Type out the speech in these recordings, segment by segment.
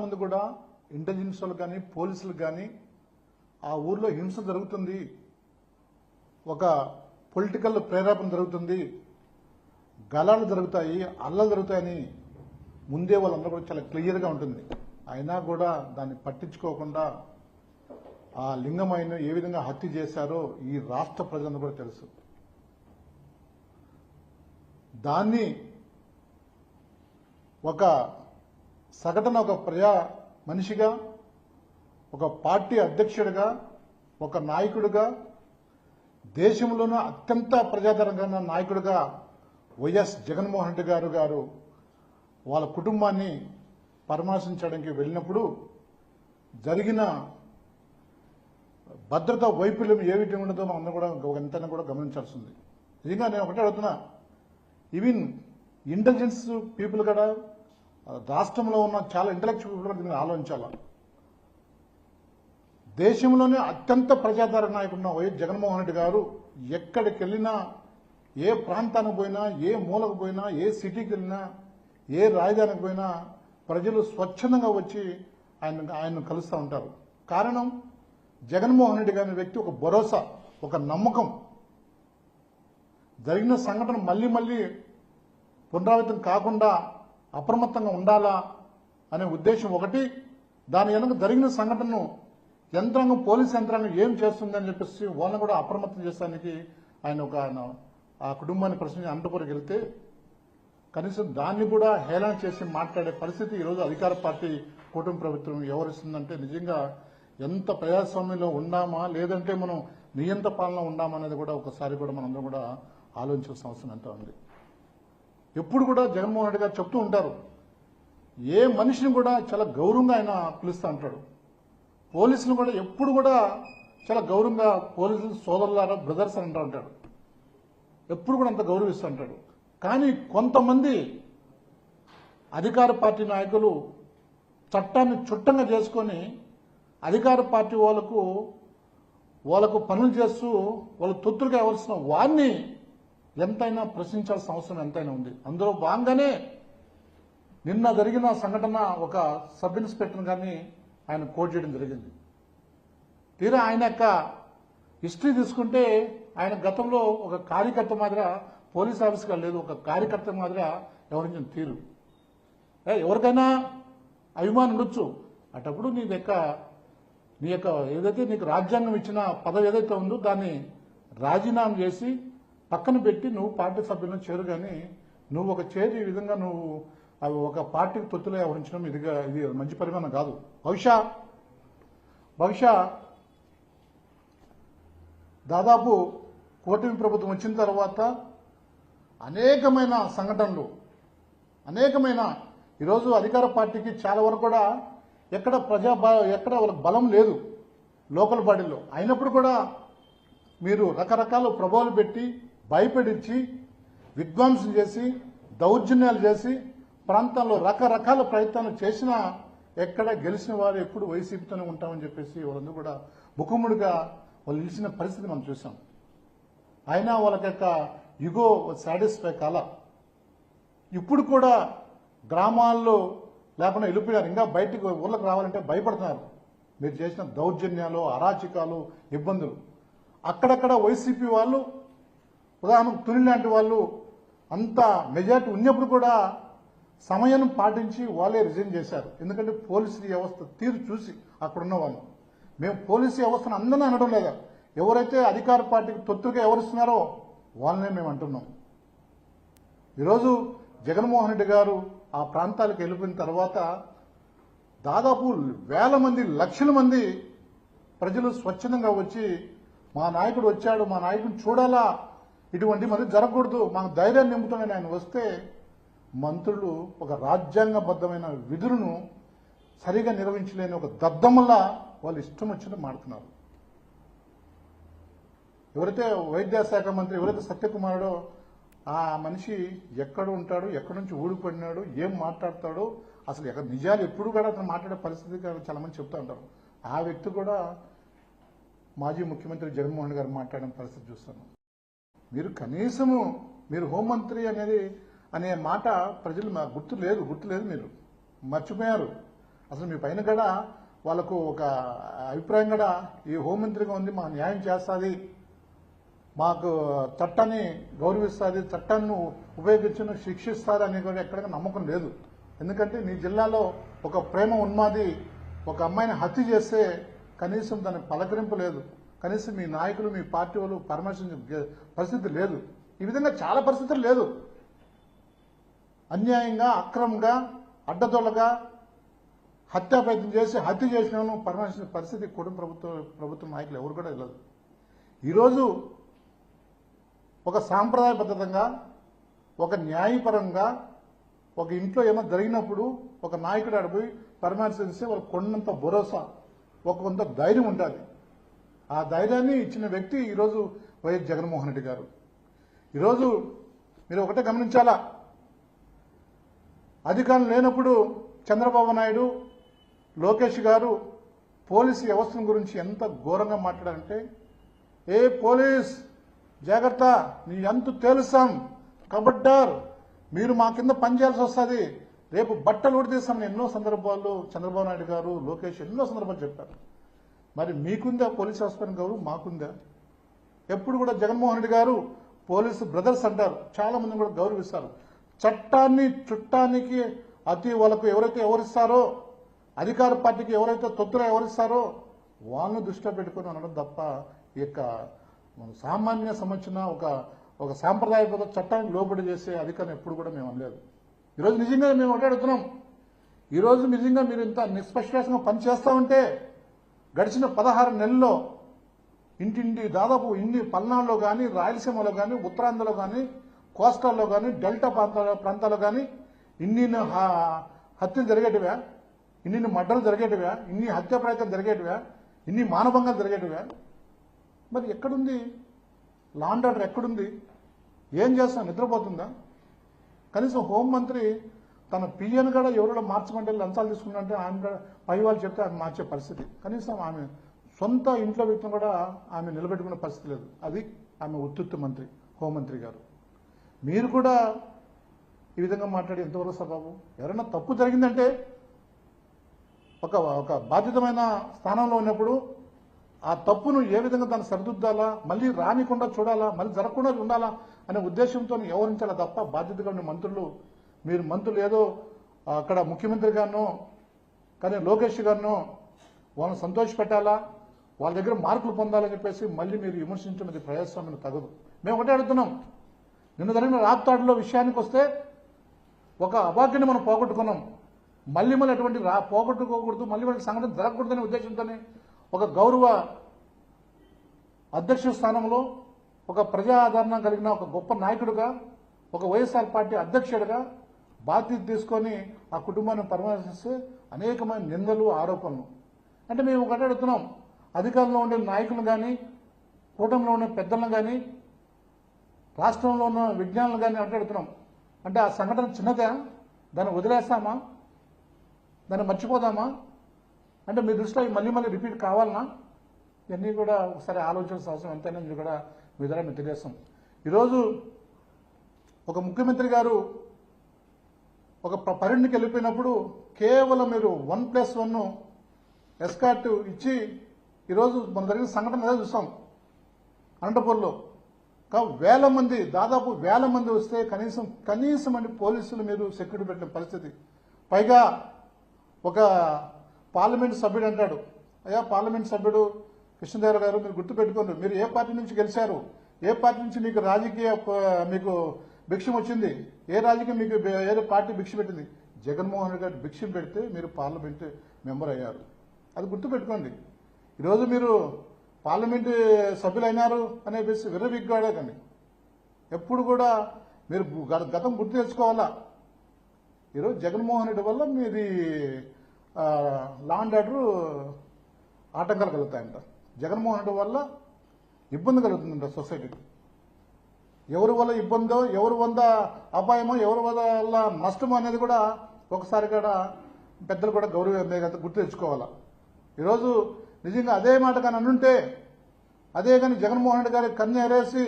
ముందు కూడా ఇంటెలిజెన్స్ వాళ్ళు కానీ పోలీసులు కానీ ఆ ఊర్లో హింస జరుగుతుంది. ఒక పొలిటికల్ ప్రేరేపణ జరుగుతుంది. గలాలు జరుగుతాయి అల్లలు జరుగుతాయని ముందే వాళ్ళందరూ కూడా చాలా క్లియర్గా ఉంటుంది. అయినా కూడా దాన్ని పట్టించుకోకుండా ఆ లింగమైన ఏ విధంగా హత్య చేశారో ఈ రాష్ట్ర ప్రజలందరూ కూడా తెలుసు. దాన్ని ఒక సగటున ఒక ప్రజా మనిషిగా ఒక పార్టీ అధ్యక్షుడిగా ఒక నాయకుడిగా దేశంలోనూ అత్యంత ప్రజాదరణ నాయకుడిగా వైఎస్ జగన్మోహన్ రెడ్డి గారు గారు వాళ్ళ కుటుంబాన్ని పరామర్శించడానికి వెళ్ళినప్పుడు జరిగిన భద్రతా వైఫల్యం ఏ విధంగా ఉండదో మనం కూడా ఎంతైనా కూడా గమనించాల్సింది నిజంగా నేను ఒకటే అడుగుతున్నా. ఈవెన్ ఇంటెలిజెన్స్ పీపుల్ కూడా రాష్ట్రంలో ఉన్న చాలా ఇంటలెక్చువల్ పీపుల్ దీన్ని ఆలోచించాల? దేశంలోనే అత్యంత ప్రజాదరణ నాయకుడు వైఎస్ జగన్మోహన్ రెడ్డి గారు ఎక్కడికి వెళ్ళినా ఏ ప్రాంతానికి పోయినా ఏ మూలకు పోయినా ఏ సిటీకి వెళ్ళినా ఏ రాజధానికి పోయినా ప్రజలు స్వచ్ఛందంగా వచ్చి ఆయన ఆయన్ను కలుస్తూ ఉంటారు. కారణం జగన్మోహన్ రెడ్డి గారి వ్యక్తి ఒక భరోసా ఒక నమ్మకం. జరిగిన సంఘటన మళ్ళీ మళ్ళీ పునరావృతం కాకుండా అప్రమత్తంగా ఉండాలా అనే ఉద్దేశం ఒకటి దాని వెనుక జరిగిన సంఘటనను యంత్రాంగం పోలీస్ యంత్రాంగం ఏం చేస్తుందని చెప్పేసి వాళ్ళని కూడా అప్రమత్తం చేస్తానికి ఆయన ఒక ఆయన ఆ కుటుంబాన్ని ప్రశ్న అంటుకొని వెళ్తే కనీసం దాన్ని కూడా హేళన చేసి మాట్లాడే పరిస్థితి ఈరోజు అధికార పార్టీ కూటమి ప్రభుత్వం వ్యవహరిస్తుందంటే నిజంగా ఎంత ప్రజాస్వామ్యంలో ఉన్నామా లేదంటే మనం నియంత పాలన ఉన్నామా అనేది కూడా ఒకసారి కూడా మనందరం కూడా ఆలోచించాల్సిన అవసరం ఎంత ఉంది. ఎప్పుడు కూడా జగన్మోహన్ రెడ్డి గారు చెప్తూ ఉంటారు. ఏ మనిషిని కూడా చాలా గౌరవంగా ఆయన పిలుస్తూ ఉంటాడు పోలీసులు కూడా ఎప్పుడు కూడా చాలా గౌరవంగా పోలీసులు సోదరులారా బ్రదర్స్ అని అంటూ ఉంటాడు ఎప్పుడు కూడా అంత గౌరవిస్తూ ఉంటాడు కానీ కొంతమంది అధికార పార్టీ నాయకులు చట్టాన్ని చుట్టంగా చేసుకొని అధికార పార్టీ వాళ్ళకు వాళ్ళకు పనులు చేస్తూ వాళ్ళ తొత్తులుగా ఇవ్వాల్సిన వారిని ఎంతైనా ప్రశ్నించాల్సిన అవసరం ఎంతైనా ఉంది. అందులో భాగంగానే నిన్న జరిగిన సంఘటన ఒక సబ్ ఇన్స్పెక్టర్ గారిని ఆయన కోట్ చేయడం జరిగింది. తీరా ఆయన యొక్క హిస్టరీ తీసుకుంటే ఆయన గతంలో ఒక కార్యకర్త మాదిర పోలీస్ ఆఫీస్గా లేదు ఒక కార్యకర్త మాదిర వ్యవహరించిన తీరు. ఎవరికైనా అభిమానం ఉండొచ్చు. అటప్పుడు నీ యొక్క నీ యొక్క ఏదైతే నీకు రాజ్యాంగం ఇచ్చిన పదవి ఏదైతే ఉందో దాన్ని రాజీనామా చేసి పక్కన పెట్టి నువ్వు పార్టీ సభ్యులను చేరు కానీ నువ్వు ఒక చేరి ఈ విధంగా నువ్వు అవి ఒక పార్టీకి తొత్తులు వ్యవహరించడం ఇదిగా ఇది మంచి పరిమాణం కాదు. బహుశా బహుశా దాదాపు కూటమి ప్రభుత్వం వచ్చిన తర్వాత అనేకమైన సంఘటనలు అనేకమైన ఈరోజు అధికార పార్టీకి చాలా వరకు కూడా ఎక్కడ ప్రజా బ- ఎక్కడ వాళ్ళకి బలం లేదు లోకల్ బాడీలో. అయినప్పుడు కూడా మీరు రకరకాల ప్రభావాలు పెట్టి భయపెడించి విధ్వంసం చేసి దౌర్జన్యాలు చేసి ప్రాంతంలో రకరకాల ప్రయత్నాలు చేసినా ఎక్కడ గెలిచిన వారు ఎప్పుడు వైసీపీతోనే ఉంటామని చెప్పేసి వాళ్ళందరూ కూడా ముఖముడిగా వాళ్ళు నిలిచిన పరిస్థితి మనం చూసాం అయినా వాళ్ళకి యొక్క యుగో సాటిస్ఫై కాల. ఇప్పుడు కూడా గ్రామాల్లో లేకుండా వెళ్ళిపోయారు ఇంకా బయటకు ఊళ్ళకి రావాలంటే భయపడుతున్నారు. మీరు చేసిన దౌర్జన్యాలు అరాచకాలు ఇబ్బందులు. అక్కడక్కడ వైసీపీ వాళ్ళు ఉదాహరణకు తుని లాంటి వాళ్ళు అంత మెజార్టీ ఉన్నప్పుడు కూడా సమయం పాటించి వాళ్ళే రిజైన్ చేశారు. ఎందుకంటే పోలీసు వ్యవస్థ తీరు చూసి అక్కడున్న వాళ్ళు. మేము పోలీసు వ్యవస్థను అందరినీ అనడం లేదా. ఎవరైతే అధికార పార్టీకి తొత్తుగా ఎవరిస్తున్నారో వాళ్ళనే మేము అంటున్నాం. ఈరోజు జగన్మోహన్ రెడ్డి గారు ఆ ప్రాంతాలకు వెళ్ళిపోయిన తర్వాత దాదాపు వేల మంది లక్షల మంది ప్రజలు స్వచ్ఛందంగా వచ్చి మా నాయకుడు వచ్చాడు మా నాయకుడిని చూడాలా ఇటువంటి మరి జరగకూడదు. మాకు ధైర్యాన్ని నింపుతామని ఆయన వస్తే మంత్రులు ఒక రాజ్యాంగబద్ధమైన విధులను సరిగా నిర్వహించలేని ఒక దద్దమ్మలా వాళ్ళు ఇష్టం వచ్చినట్టు మాడుతున్నారు ఎవరైతే వైద్య శాఖ మంత్రి ఎవరైతే సత్యకుమారుడో ఆ మనిషి ఎక్కడ ఉంటాడు ఎక్కడి నుంచి ఊడిపడినాడు ఏం మాట్లాడతాడో అసలు ఎక్కడ నిజాలు ఎప్పుడు కూడా అతను మాట్లాడే పరిస్థితి చాలా మంది చెప్తూ ఉంటారు. ఆ వ్యక్తి కూడా మాజీ ముఖ్యమంత్రి జగన్మోహన్ గారు మాట్లాడిన పరిస్థితి చూస్తాను. మీరు కనీసము మీరు హోంమంత్రి అనేది అనే మాట ప్రజలు మా గుర్తు లేదు గుర్తు లేదు మీరు. మర్చిపోయారు. అసలు మీ పైన కూడా వాళ్ళకు ఒక అభిప్రాయం కూడా ఈ హోంమంత్రిగా ఉంది మా న్యాయం చేస్తుంది మాకు చట్టాన్ని గౌరవిస్తుంది చట్టాన్ని ఉపయోగించిన శిక్షిస్తారు అని కూడా ఎక్కడికి నమ్మకం లేదు. ఎందుకంటే నీ జిల్లాలో ఒక ప్రేమ ఉన్మాది ఒక అమ్మాయిని హత్య చేస్తే కనీసం దాని పలకరింపు లేదు. కనీసం మీ నాయకులు మీ పార్టీ వాళ్ళు పరామర్శించే పరిస్థితి లేదు. ఈ విధంగా చాలా పరిస్థితులు లేదు. అన్యాయంగా అక్రమంగా అడ్డదొల్లగా హత్యా ప్రయత్నం చేసి హత్య చేసిన వాళ్ళను పరామర్శించిన పరిస్థితి కుటుంబ ప్రభుత్వ ప్రభుత్వ నాయకులు ఎవరు కూడా లేదు. ఈరోజు ఒక సాంప్రదాయబద్ధంగా ఒక న్యాయపరంగా ఒక ఇంట్లో ఏమైనా జరిగినప్పుడు ఒక నాయకుడు అడిపోయి పరామర్శిస్తే వాళ్ళకి కొండంత భరోసా ఒక కొంత ధైర్యం ఉండాలి. ఆ ధైర్యాన్ని ఇచ్చిన వ్యక్తి ఈరోజు వైఎస్ జగన్మోహన్ రెడ్డి గారు. ఈరోజు మీరు ఒకటే గమనించాలా? అధికారం లేనప్పుడు చంద్రబాబు నాయుడు లోకేష్ గారు పోలీసు వ్యవస్థను గురించి ఎంత ఘోరంగా మాట్లాడారంటే ఏ పోలీస్ జాగ్రత్త నీ ఎంత తేలుస్తాం కబడ్డార్ మీరు మా కింద పనిచేయాల్సి వస్తుంది. రేపు బట్టలు ఉడితీస్తామని ఎన్నో సందర్భాల్లో చంద్రబాబు నాయుడు గారు లోకేష్ ఎన్నో సందర్భాలు చెప్పారు. మరి మీకుందా పోలీస్ హాస్పిటల్ గౌరవం? మాకుందా? ఎప్పుడు కూడా జగన్మోహన్ రెడ్డి గారు పోలీసు బ్రదర్స్ అంటారు. చాలా మంది కూడా గౌరవిస్తారు. చట్టాన్ని చుట్టానికి అతి వాళ్ళకు ఎవరైతే ఎవరిస్తారో అధికార పార్టీకి ఎవరైతే తొత్తులు ఎవరిస్తారో వాళ్ళని దృష్టిలో పెట్టుకొని అనడం తప్ప ఈ యొక్క సామాన్య సంబంధించిన ఒక ఒక సాంప్రదాయబద్ధ చట్టానికి లోబడి చేసే అధికారం ఎప్పుడు కూడా మేము అనలేదు. ఈరోజు నిజంగా మేము ఒకటే అడుగుతున్నాం ఈరోజు నిజంగా మీరు ఇంత నిష్పక్షంగా పనిచేస్తా ఉంటే గడిచిన పదహారు నెలల్లో ఇంటింటి దాదాపు ఇన్ని పల్నాడులో కానీ రాయలసీమలో కానీ ఉత్తరాంధ్రలో కానీ కోస్టాల్లో కానీ డెల్టా ప్రాంతాల ప్రాంతాల్లో కానీ ఇన్ని హత్యలు జరిగేటివా? ఇన్ని మడ్డలు జరిగేటివా? ఇన్ని హత్య ప్రయత్నం జరిగేటివా? ఇన్ని మానభంగాలు జరిగేటివా? మరి ఎక్కడుంది? లాండ్ ఆర్డర్ ఎక్కడుంది? ఏం చేస్తాం నిద్రపోతుందా? కనీసం హోంమంత్రి తన పిఎన్ కూడా ఎవరో మార్చమంటే లంచాలు తీసుకున్నంటే ఆమె కూడా పై వాళ్ళు చెప్తే ఆమె మార్చే పరిస్థితి. కనీసం ఆమె సొంత ఇంట్లో వ్యక్తిని కూడా ఆమె నిలబెట్టుకునే పరిస్థితి లేదు. అది ఆమె ఉత్తుత్తి మంత్రి హోంమంత్రి గారు. మీరు కూడా ఈ విధంగా మాట్లాడి ఎంతవరకు సబాబు ఎవరైనా తప్పు జరిగిందంటే ఒక ఒక బాధ్యతమైన స్థానంలో ఉన్నప్పుడు ఆ తప్పును ఏ విధంగా దాన్ని సరిదిద్దాలా మళ్ళీ రానికుండా చూడాలా మళ్ళీ జరగకుండా ఉండాలా అనే ఉద్దేశంతో వ్యవహరించాలా తప్ప బాధ్యతగా ఉన్న మంత్రులు మీరు మంత్రులు ఏదో అక్కడ ముఖ్యమంత్రి గారినో కానీ లోకేష్ గారినో వాళ్ళని సంతోషపెట్టాలా? వాళ్ళ దగ్గర మార్కులు పొందాలని చెప్పేసి మళ్ళీ మీరు విమర్శించినది ప్రజాస్వామ్యం తగదు. మేము ఒకటే అడుగుతున్నాం. నిన్న జరిగిన రాప్తాడులో విషయానికి వస్తే ఒక అభాగ్యాన్ని మనం పోగొట్టుకున్నాం. మళ్ళీ మళ్ళీ అటువంటి రా పోగొట్టుకోకూడదు మళ్ళీ వాళ్ళకి సంఘటన జరగకూడదనే ఉద్దేశంతోనే ఒక గౌరవ అధ్యక్ష స్థానంలో ఒక ప్రజా ఆదరణ కలిగిన ఒక గొప్ప నాయకుడిగా ఒక వైఎస్ఆర్ పార్టీ అధ్యక్షుడిగా బాధ్యత తీసుకొని ఆ కుటుంబాన్ని పరామర్శిస్తే అనేకమైన నిందలు ఆరోపణలు. అంటే మేము ఒకటే అడుగుతున్నాం. అధికారంలో ఉండే నాయకులు కానీ కూటమిలో ఉండే పెద్దలను కానీ రాష్ట్రంలో ఉన్న విజ్ఞానులు కానీ అడుగుతున్నాం. అంటే ఆ సంఘటన చిన్నదా? దాన్ని వదిలేస్తామా? దాన్ని మర్చిపోదామా? అంటే మీ దృష్టిలో మళ్ళీ మళ్ళీ రిపీట్ కావాలనా? ఇవన్నీ కూడా ఒకసారి ఆలోచించాల్సిన అవసరం ఎంతైనా కూడా మీ ద్వారా మేము తెలియస్తాం ఈరోజు ఒక ముఖ్యమంత్రి గారు ఒక ప- పర్యటనకి వెళ్ళిపోయినప్పుడు కేవలం మీరు వన్ ప్లస్ వన్ ఎస్కార్ట్ ఇచ్చి ఈరోజు మన జరిగిన సంఘటన ఏదో చూస్తాం. అనంతపూర్లో. వేల మంది దాదాపు వేల మంది వస్తే కనీసం కనీసం అని పోలీసులు మీరు సెక్యూరిటీ పెట్టిన పరిస్థితి. పైగా ఒక పార్లమెంట్ సభ్యుడు అంటాడు. అయ్యా పార్లమెంట్ సభ్యుడు కృష్ణదేవరావు గారు మీరు గుర్తుపెట్టుకోండి. మీరు ఏ పార్టీ నుంచి గెలిచారు? ఏ పార్టీ నుంచి మీకు రాజకీయ ప- మీకు భిక్షం వచ్చింది. ఏ రాజకీయం మీకు ఏ పార్టీ భిక్ష పెట్టింది? జగన్మోహన్ రెడ్డి గారు భిక్షం పెడితే మీరు పార్లమెంట్ మెంబర్ అయ్యారు. అది గుర్తుపెట్టుకోండి. ఈరోజు మీరు పార్లమెంటు సభ్యులైనారు అనే విషయం విర్రవిగ్గాడకండి ఎప్పుడు కూడా మీరు గతం గుర్తు తెచ్చుకోవాలా ఈరోజు జగన్మోహన్ రెడ్డి వల్ల మీది లాండ్ లా అండ్ ఆర్డర్ ఆటంకాలు కలుగుతాయంట. జగన్మోహన్ రెడ్డి వల్ల ఇబ్బంది కలుగుతుందంట సొసైటీకి. ఎవరి వల్ల ఇబ్బందో ఎవరి వల్ల అపాయమో ఎవరి వల్ల నష్టమో అనేది కూడా ఒకసారి కూడా పెద్దలు కూడా గౌరవమే గుర్తు తెచ్చుకోవాలా. ఈరోజు నిజంగా అదే మాట కానీ అనుంటే అదే కానీ జగన్మోహన్ రెడ్డి గారి కన్య ఎరేసి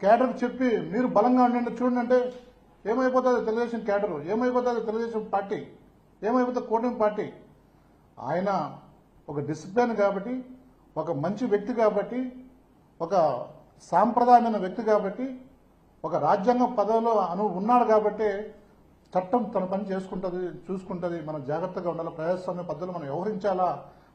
కేటర్ చెప్పి మీరు బలంగా ఉండండి చూడండి అంటే ఏమైపోతుంది తెలుగుదేశం కేటర్ ఏమైపోతుంది తెలుగుదేశం పార్టీ? ఏమైపోతుంది కూటమి పార్టీ? ఆయన ఒక డిసిప్లిన్ కాబట్టి ఒక మంచి వ్యక్తి కాబట్టి ఒక సాంప్రదాయమైన వ్యక్తి కాబట్టి ఒక రాజ్యాంగ పదవిలో అను ఉన్నాడు కాబట్టి చట్టం తన పని చేసుకుంటుంది చూసుకుంటుంది మనం జాగ్రత్తగా ఉండాలి ప్రజాస్వామ్య పద్ధతులు మనం వ్యవహరించాలా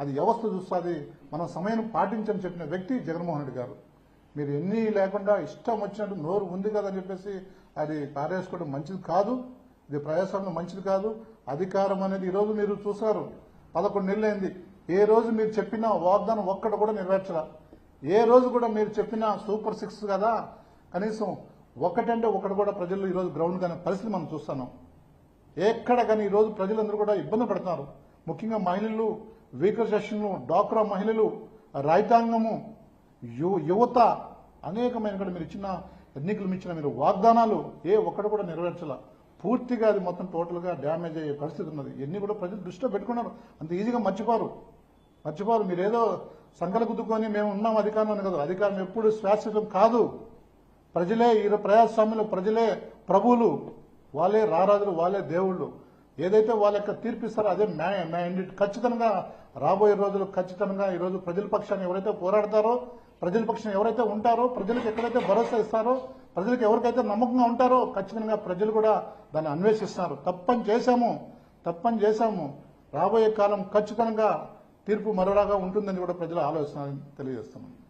అది వ్యవస్థ చూస్తుంది మనం సమయం పాటించని చెప్పిన వ్యక్తి జగన్మోహన్ రెడ్డి గారు. మీరు ఎన్ని లేకుండా ఇష్టం వచ్చినట్టు నోరు ఉంది కదని చెప్పేసి అది పారేసుకోవడం మంచిది కాదు. ఇది ప్రజాస్వామ్యం మంచిది కాదు. అధికారం అనేది ఈరోజు మీరు చూసారు పదకొండు నెలలైంది. అయింది ఏ రోజు మీరు చెప్పిన వాగ్దానం ఒక్కటి కూడా నెరవేర్చరా ఏ రోజు కూడా మీరు చెప్పిన సూపర్ సిక్స్ కదా? కనీసం ఒకటంటే ఒకటి కూడా ప్రజలు ఈరోజు గ్రౌండ్ కానీ పరిస్థితి మనం చూస్తున్నాం. ఎక్కడ కానీ ఈరోజు ప్రజలందరూ కూడా ఇబ్బంది పడుతున్నారు. ముఖ్యంగా మహిళలు వీకర్ సెషన్లు డాక్రా మహిళలు రైతాంగము యు- యువత అనేకమైన కూడా మీరు ఇచ్చిన ఎన్నికలు ఇచ్చిన మీరు వాగ్దానాలు ఏ ఒక్కటి కూడా నెరవేర్చాల. పూర్తిగా అది మొత్తం టోటల్గా డ్యామేజ్ అయ్యే పరిస్థితి ఉన్నది. ఇవన్నీ కూడా ప్రజలు దృష్టిలో పెట్టుకున్నారు. అంత ఈజీగా మర్చిపోరు. మర్చిపోరు. మీరేదో సంకల గుద్దుకొని మేము ఉన్నాం అధికారం అని కదా. అధికారం ఎప్పుడు శాశ్వతం కాదు. ప్రజలే ఈ ప్రజాస్వామ్యులు ప్రజలే ప్రభువులు. వాళ్ళే రారాజులు వాళ్ళే దేవుళ్ళు. ఏదైతే వాళ్ళ యొక్క తీర్పిస్తారో అదే మ్యాండేట్ ఖచ్చితంగా రాబోయే రోజులు ఖచ్చితంగా ఈ రోజు ప్రజల పక్షాన్ని ఎవరైతే పోరాడతారో ప్రజల పక్షాన్ని ఎవరైతే ఉంటారో ప్రజలకు ఎక్కడైతే భరోసా ఇస్తారో ప్రజలకు ఎవరికైతే నమ్మకంగా ఉంటారో ఖచ్చితంగా ప్రజలు కూడా దాన్ని అన్వేషిస్తున్నారు తప్పని చేశాము. తప్పని చేశాము. రాబోయే కాలం ఖచ్చితంగా తీర్పు మరోలాగా ఉంటుందని కూడా ప్రజల ఆలోచన తెలియజేస్తున్నాను